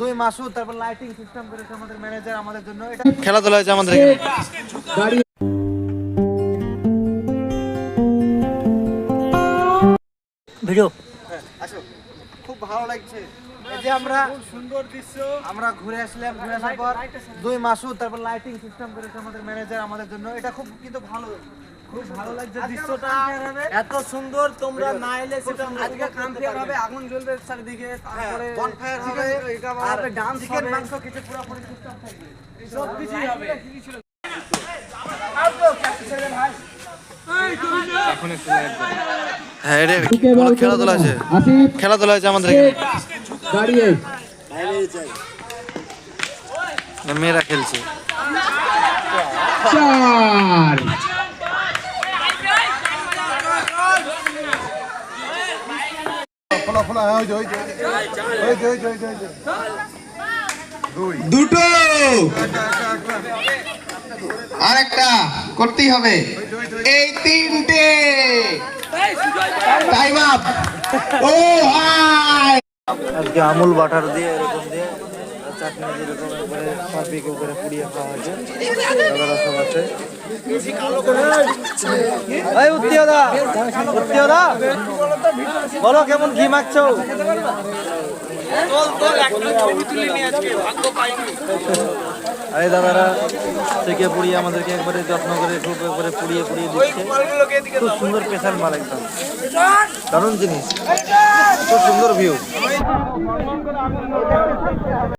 দুই মাসুদ তারপর lighting system করেছে আমাদের ম্যানেজার আমাদের জন্য। খেলাধুলা হয়েছে আমাদের ভিডিও। খুব ভালো লাগছে। যে আমরা সুন্দর দৃশ্য। আমরা ঘুরে আসলাম ঘুরে আসার পর দুই মাসুদ তারপর লাইটিং সিস্টেম করেছে আমাদের ম্যানেজার আমাদের জন্য। এটা খুব কিন্তু ভালো। খুব ভালো লাগছে দৃশ্যটা। এত সুন্দর তোমরা না এলে সেটা আজকে কামফেয়ার হবে আগুন জ্বলবে চারিদিকে তারপরে বনফায়ার হবে আর ডান্স চিকেন মাংস কিছু পুরোপুরি সিস্টেম থাকবে। সব কিছুই হবে। হ্যাঁ রে খেলাধুলা আছে। খেলাধুলা আছে আমাদের দাঁড়িয়ে। মেয়েরা খেলছে। চার। দুটো। আরেকটা করতেই হবে। এই তিনটে। টাইম আপ ও হাই। আজকে আমুল বাটার দিয়ে এরকম দিয়ে চাটনি যেরকম করে পুড়িয়ে খাওয়া হয়েছে দাদারা সব আছে। এই উত্তিয়দা উত্তিয়দা বলো, কেমন ঘি মাখছো? আরে দাদারা, থেকে পুড়িয়ে আমাদেরকে একবারে যত্ন করে খুব একবারে পুড়িয়ে পুড়িয়ে দিচ্ছে। খুব সুন্দর পেশার মাল একদম। দারুণ জিনিস। খুব সুন্দর ভিউ